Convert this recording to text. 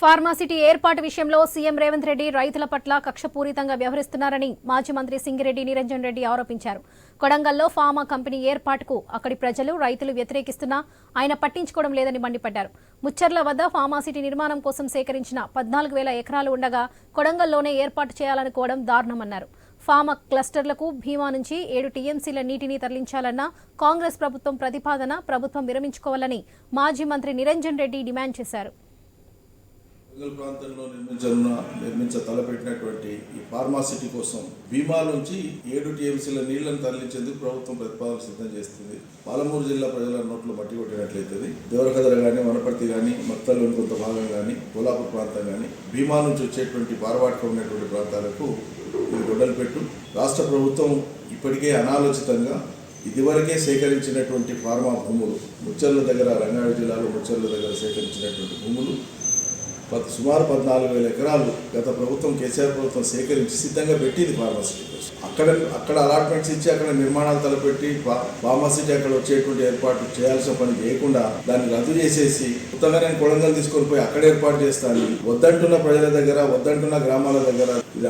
Pharma city ఏర్పాటు విషయంలో CM Revanth Reddy రైతుల పట్ల కక్షపూరితంగా వ్యవహరిస్తున్నారని మాజీ మంత్రి సింగిరెడ్డి నిరంజన్ రెడ్డి ఆరోపించారు. కొడంగల్లో ఫార్మా కంపెనీ ఏర్పాటుకు అక్కడి ప్రజలు రైతులు వ్యతిరేకిస్తున్నా ఆయన పట్టించుకోవడం లేదని మండిపడ్డారు. ముచ్చర్ల వద్ద ఫార్మాసిటీ నిర్మాణం కోసం సేకరించిన పద్నాలుగు వేల ఎకరాలు ఉండగా కొడంగల్లోనే ఏర్పాటు చేయాలనుకోవడం దారుణమన్నారు. ఫార్మా క్లస్టర్లకు భీమా నుంచి ఏడు టీఎంసీల నీటిని తరలించాలన్న కాంగ్రెస్ ప్రభుత్వం ప్రతిపాదన ప్రభుత్వం విరమించుకోవాలని మాజీ మంత్రి నిరంజన్ రెడ్డి డిమాండ్ చేశారు. వరంగల్ ప్రాంతంలో నిర్మించనున్న నిర్మించ తలపెట్టినటువంటి ఈ ఫార్మాసిటీ కోసం భీమా నుంచి ఏడు టీఎంసీల నీళ్ళను తరలించేందుకు ప్రభుత్వం ప్రతిపాదన సిద్ధం చేస్తుంది. పాలమూరు జిల్లా ప్రజల నోట్లో మట్టి కొట్టినట్లయితుంది. దేవరకదర కానీ వనపర్తి కానీ మత్తల్లోని కొంత భాగం కానీ కోలాపూర్ ప్రాంతం కానీ భీమా నుంచి వచ్చేటువంటి పారవాటక ఉన్నటువంటి ప్రాంతాలకు ఇది గొడ్డలు పెట్టు. రాష్ట్ర ప్రభుత్వం ఇప్పటికే అనాలోచితంగా ఇదివరకే సేకరించినటువంటి ఫార్మా భూములు ముచ్చర్ల దగ్గర రంగారెడ్డి జిల్లాలో ముచ్చర్ల దగ్గర సేకరించినటువంటి భూములు సుమారు పద్నాలుగు వేల ఎకరాలు గత ప్రభుత్వం కేసీఆర్ ప్రభుత్వం సేకరించి సిద్ధంగా పెట్టింది ఫార్మసిటీ కోసం అక్కడ అక్కడ అలాట్మెంట్స్ ఇచ్చి అక్కడ నిర్మాణాలు తలపెట్టి ఫార్మసిటీ అక్కడ వచ్చేటువంటి ఏర్పాటు చేయాల్సిన పని చేయకుండా దాన్ని రద్దు చేసేసి కొత్తగా నేను కొడంగల్ తీసుకొని పోయి అక్కడ ఏర్పాటు చేస్తాను. వద్దంటున్న ప్రజల దగ్గర వద్దంటున్న గ్రామాల దగ్గర ఇది